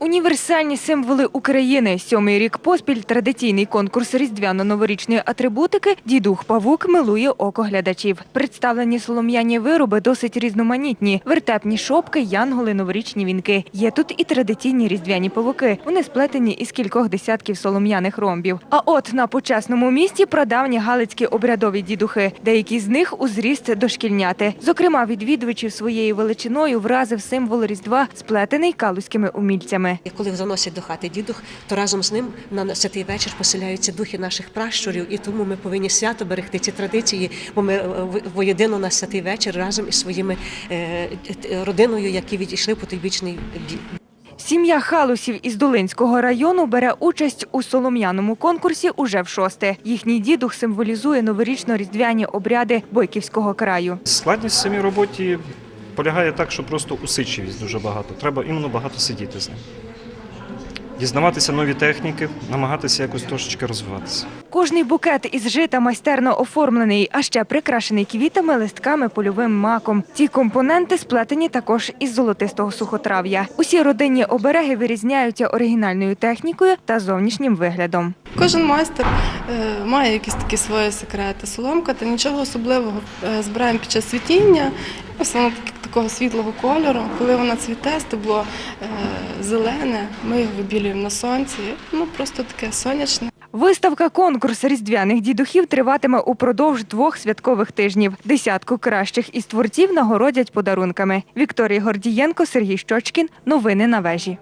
Універсальні символи України. Сьомий рік поспіль традиційний конкурс різдвяно-новорічної атрибутики Дідух Павук милує око глядачів. Представлені солом'яні вироби досить різноманітні: вертепні шопки, янголи, новорічні вінки. Є тут і традиційні різдвяні павуки. Вони сплетені із кількох десятків солом'яних ромбів. А от на почесному місці прадавні галицькі обрядові дідухи. Деякі з них у зріст дошкільняти. Зокрема, відвідувачів своєю величиною вразив символ Різдва, сплетений калузькими умільцями. І коли заносять до хати дідух, то разом з ним на святий вечір поселяються духи наших пращурів, і тому ми повинні свято берегти ці традиції, бо ми е, воєдино на святий вечір разом із своїми е, родиною, які відійшли по той вічний бій. Сім'я Халусів із Долинського району бере участь у солом'яному конкурсі уже в шосте. Їхній дідух символізує новорічно-різдвяні обряди Бойківського краю. Складність в самій роботі полягає так, що просто усидчивість дуже багато. Треба іменно багато сидіти з ним. Дізнаватися нові техніки, намагатися якось трошечки розвиватися. Кожний букет із жита майстерно оформлений, а ще прикрашений квітами, листками, польовим маком. Ці компоненти сплетені також із золотистого сухотрав'я. Усі родинні обереги вирізняються оригінальною технікою та зовнішнім виглядом. Кожен майстер е, має якісь такі свої секрети. Соломка та нічого особливого е, збираємо під час цвітіння. Ось так- такого світлого кольору. Коли вона цвіте, стебло е, зелене, ми його вибілюємо на сонці. Ну просто таке сонячне. Виставка конкурс різдвяних дідухів триватиме упродовж двох святкових тижнів. Десятку кращих із творців нагородять подарунками. Вікторія Гордієнко, Сергій Щочкін. Новини на вежі.